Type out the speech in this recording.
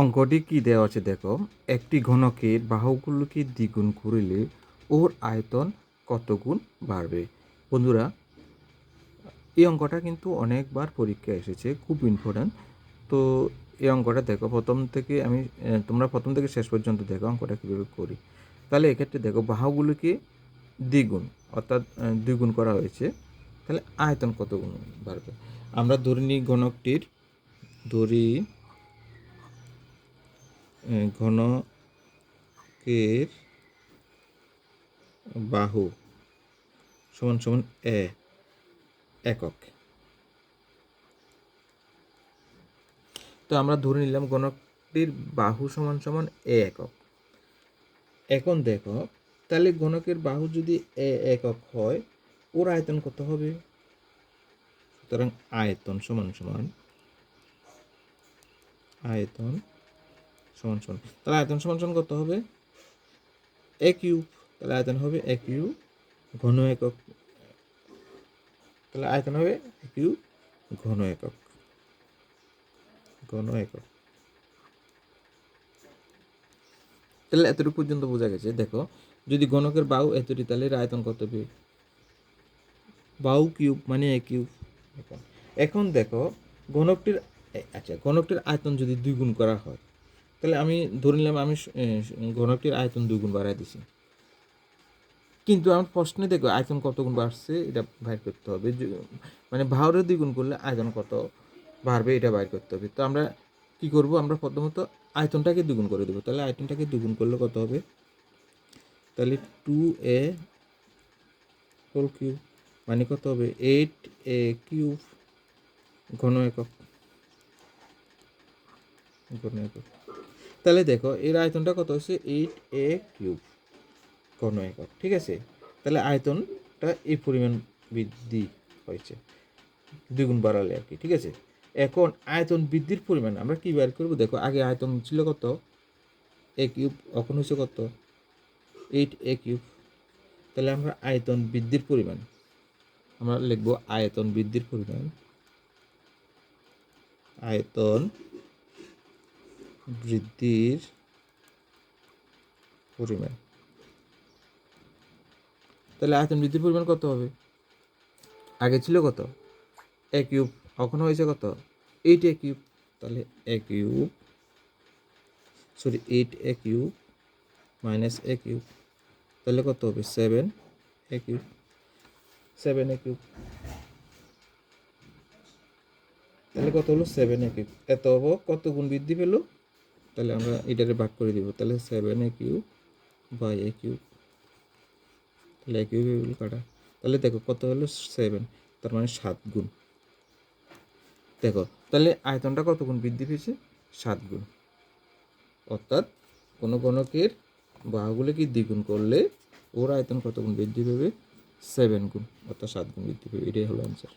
অঙ্কটি কি দেওয়া আছে দেখো? একটি ঘনকের বাহুগুলোকে দ্বিগুণ করিলে ওর আয়তন কত গুণ বাড়বে? বন্ধুরা, এই অঙ্কটা কিন্তু অনেকবার পরীক্ষায় এসেছে, খুব ইম্পর্ট্যান্ট তো এই অঙ্কটা দেখো, প্রথম থেকে আমি তোমরা প্রথম থেকে শেষ পর্যন্ত দেখো অঙ্কটা কীভাবে করি। তাহলে এক্ষেত্রে দেখো, বাহুগুলোকে দ্বিগুণ, অর্থাৎ দ্বিগুণ করা হয়েছে, তাহলে আয়তন কত গুণ বাড়বে? আমরা ধরে নিই ঘনকটির, ধরি ঘনকের বাহু সমান সমান এ, একক। তো আমরা ধরে নিলাম ঘনকটির বাহু সমান সমান এ একক। এখন দেখো, তাহলে ঘনকের বাহু যদি এ একক হয়, ওর আয়তন কত হবে? সুতরাং আয়তন সমান সমান আয়তন সমান তাহলে আয়তন সমান সমান কত হবে? এ কিউব তাহলে আয়তন হবে এ কিউব ঘন একক। তাহলে আয়তন হবে এ কিউব ঘন একক। ঘন একক। তাহলে এতটুকু পর্যন্ত বোঝা গেছে। দেখো, যদি গণকের বাউ এতটি, তাহলে আয়তন কত হবে? বাউ কিউব মানে এ কিউব। এখন দেখো গণকটির আচ্ছা ঘনকটির আয়তন যদি দুই গুণ করা হয় তাহলে আমি ধরে নিলাম আমি ঘনকটির আয়তন দুগুণ বাড়াই দিছি। কিন্তু আমার প্রশ্নে দেখো, আয়তন কত গুণ বাড়ছে এটা বাইর করতে হবে। মানে ভাওরে দুই গুণ করলে আয়তন কত বাড়বে এটা বাইর করতে হবে। তো আমরা কি করব? আমরা প্রথমত আয়তনটাকে দ্বিগুণ করে দেবো। তাহলে আয়তনটাকে দ্বিগুণ করলে কত হবে? তাহলে টু এ হোল কিউব মানে কত হবে? এইট এ কিউব ঘন একক ঘন একক। তাহলে দেখো, এর আয়তনটা কত হচ্ছে এইট এ কিউব ঘন একক ঠিক আছে? তাহলে আয়তনটা এই পরিমাণ বৃদ্ধি হয়েছে, দ্বিগুণ বাড়ালে আর কি, ঠিক আছে? এখন আয়তন বৃদ্ধির পরিমাণ আমরা কী বের করব? দেখো, আগে আয়তন ছিল কত? এ কিউব এখন হচ্ছে কত? এইট এ কিউব তাহলে আমরা আয়তন বৃদ্ধির পরিমাণ, আমরা লিখব আয়তন বৃদ্ধির পরিমাণ, আয়তন বৃদ্ধির পরিমাণ। তাহলে আয়তন বৃদ্ধির পরিমাণ কত হবে? আগে ছিল কত? এ কিউব এখন হয়েছে কত? এইট এ কিউব তাহলে A cube sorry eight A cube minus A cube তাহলে কত হবে? Seven A cube seven A cube তাহলে কত হলো? সেভেন এ কিউব এত হব, কত গুণ বৃদ্ধি পেল? তাহলে আমরা এটারে ভাগ করে দিব। তাহলে seven A cube by A cube তাহলে এ এগুলো কাটা তাহলে দেখো কত হলো? সেভেন তার মানে সাত গুণ। দেখো, তাহলে আয়তনটা কত গুণ? বৃদ্ধি পেয়েছে? সাত গুণ। অর্থাৎ কোনো গণকের বাহুগুলোকে দ্বিগুণ করলে ওর আয়তন কত গুণ? বৃদ্ধি পাবে সেভেন গুণ। অর্থাৎ সাত গুণ বৃদ্ধি পাবে। এটাই হলো অ্যান্সার